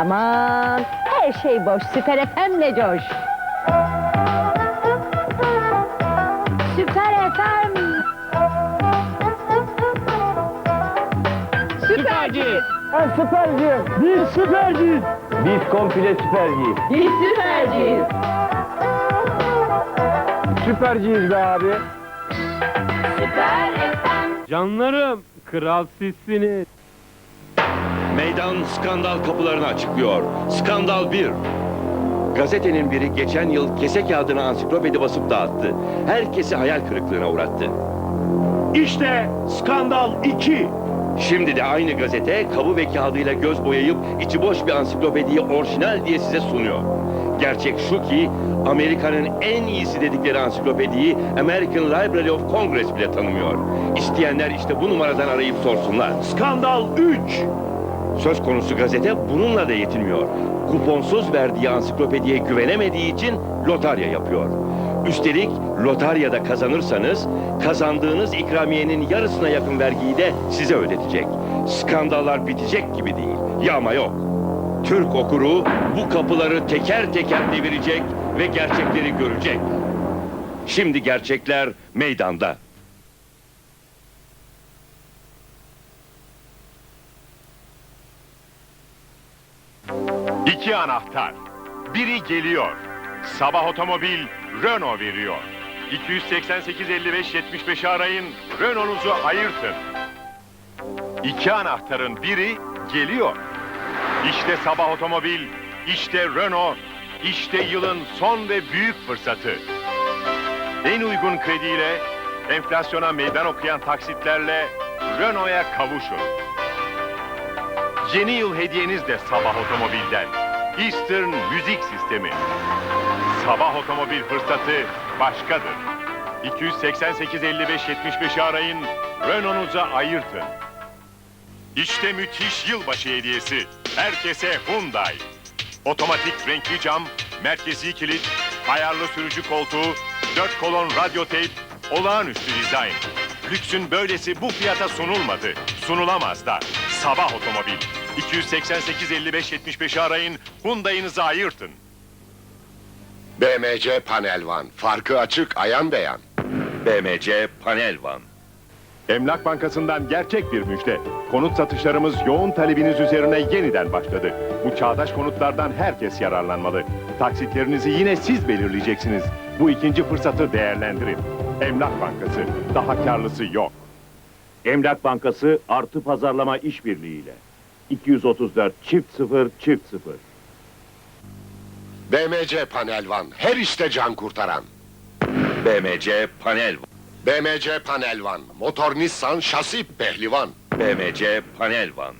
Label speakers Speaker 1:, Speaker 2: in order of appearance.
Speaker 1: Aman her şey boş. Süper FM'le coş. Süper FM. Süperciyiz.
Speaker 2: Ben süperciyim. Biz süperciyiz. Biz komple süperciyiz.
Speaker 1: Biz süperciyiz.
Speaker 2: Süperciyiz be abi.
Speaker 1: Süper FM.
Speaker 2: Canlarım, kral sizsiniz.
Speaker 3: Meydan skandal kapılarını açıklıyor. Skandal 1. Gazetenin biri geçen yıl kese kağıdına ansiklopedi basıp dağıttı. Herkesi hayal kırıklığına uğrattı.
Speaker 4: İşte skandal 2.
Speaker 3: Şimdi de aynı gazete kabı ve kağıdıyla göz boyayıp içi boş bir ansiklopediyi orijinal diye size sunuyor. Gerçek şu ki Amerika'nın en iyisi dedikleri ansiklopediyi American Library of Congress bile tanımıyor. İsteyenler işte bu numaradan arayıp sorsunlar.
Speaker 4: Skandal 3.
Speaker 3: Söz konusu gazete bununla da yetinmiyor. Kuponsuz verdiği ansiklopediye güvenemediği için lotarya yapıyor. Üstelik lotaryada kazanırsanız kazandığınız ikramiyenin yarısına yakın vergiyi de size ödetecek. Skandallar bitecek gibi değil. Ya ama yok. Türk okuru bu kapıları teker teker devirecek ve gerçekleri görecek. Şimdi gerçekler meydanda.
Speaker 5: İki anahtar. Biri geliyor. Sabah otomobil Renault veriyor. 288 55 75'i arayın. Renault'unuzu ayırtın. İki anahtarın biri geliyor. İşte sabah otomobil, işte Renault, işte yılın son ve büyük fırsatı. En uygun krediyle, enflasyona meydan okuyan taksitlerle Renault'a kavuşun. Yeni yıl hediyeniz de Sabah Otomobil'den. Eastern Müzik Sistemi. Sabah Otomobil fırsatı başkadır. 288 55 75'i arayın, Renault'unuza ayırtın. İşte müthiş yılbaşı hediyesi. Herkese Hyundai. Otomatik renkli cam, merkezi kilit, ayarlı sürücü koltuğu, dört kolon radyo teyp, olağanüstü dizayn. Lüksün böylesi bu fiyata sunulmadı. Sunulamaz da. Sabah otomobil. 288 55 75'i arayın, Hyundai'nizi ayırtın.
Speaker 6: BMC Panel Van. Farkı açık, ayan beyan.
Speaker 3: BMC Panel Van.
Speaker 5: Emlak Bankası'ndan gerçek bir müjde. Konut satışlarımız yoğun talebiniz üzerine yeniden başladı. Bu çağdaş konutlardan herkes yararlanmalı. Taksitlerinizi yine siz belirleyeceksiniz. Bu ikinci fırsatı değerlendirin. Emlak Bankası, daha karlısı yok.
Speaker 7: Emlak Bankası artı pazarlama işbirliğiyle. 234 çift 0 çift 0.
Speaker 6: BMC Panel Van. Her işte can kurtaran.
Speaker 3: BMC Panel Van.
Speaker 6: BMC Panel Van. Motor Nissan, şasi pehlivan.
Speaker 3: BMC Panel Van.